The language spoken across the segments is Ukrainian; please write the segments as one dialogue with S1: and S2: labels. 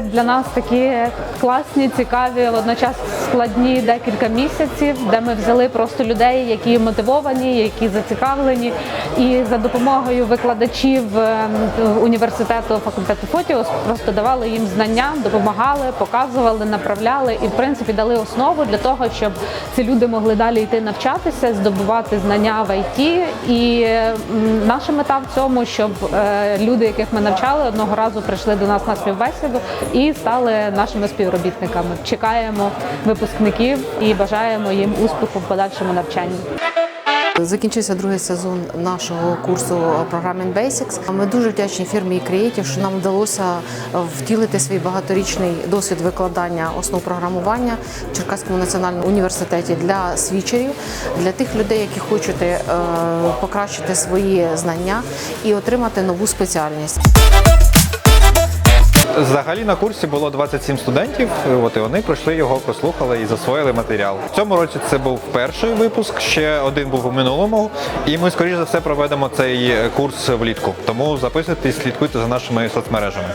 S1: для нас такі класні, цікаві, водночас складні декілька місяців, де ми взяли просто людей, які мотивовані, які зацікавлені, і за допомогою викладачів е, університету факультету Фотіос просто давали їм знання, допомагали, показували, направляли і в принципі дали основу для того, щоб ці люди могли далі йти навчатися, здобувати знання в ІТ. І наша мета в цьому, щоб е, люди, яких ми навчали, одного разу прийшли до нас на співбесіду і стали нашими співробітниками. Чекаємо випускників і бажаємо їм успіху в подальшому навчанні.
S2: Закінчився другий сезон нашого курсу Programming Basics. Ми дуже вдячні фірмі Creative, що нам вдалося втілити свій багаторічний досвід викладання основ програмування в Черкаському національному університеті для свічерів, для тих людей, які хочуть е, покращити свої знання і отримати нову спеціальність.
S3: Взагалі на курсі було 27 студентів. От і вони пройшли його, прослухали і засвоїли матеріал. В цьому році це був перший випуск, ще один був у минулому. І ми, скоріш за все, проведемо цей курс влітку. Тому записуйтесь, слідкуйте за нашими соцмережами.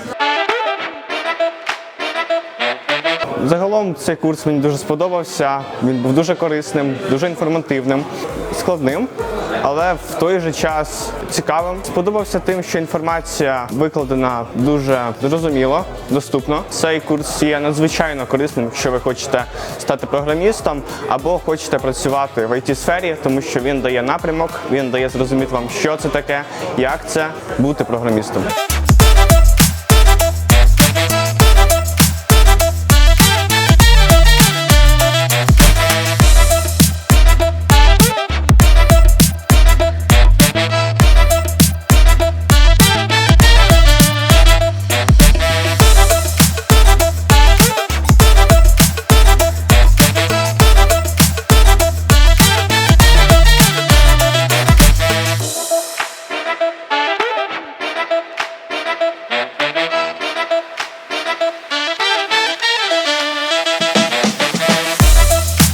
S4: Загалом цей курс мені дуже сподобався. Він був дуже корисним, дуже інформативним, складним, але в той же час цікавим. Сподобався тим, що інформація викладена дуже зрозуміло, доступно. Цей курс є надзвичайно корисним, якщо ви хочете стати програмістом або хочете працювати в it сфері тому що він дає напрямок, він дає зрозуміти вам, що це таке, як це бути програмістом.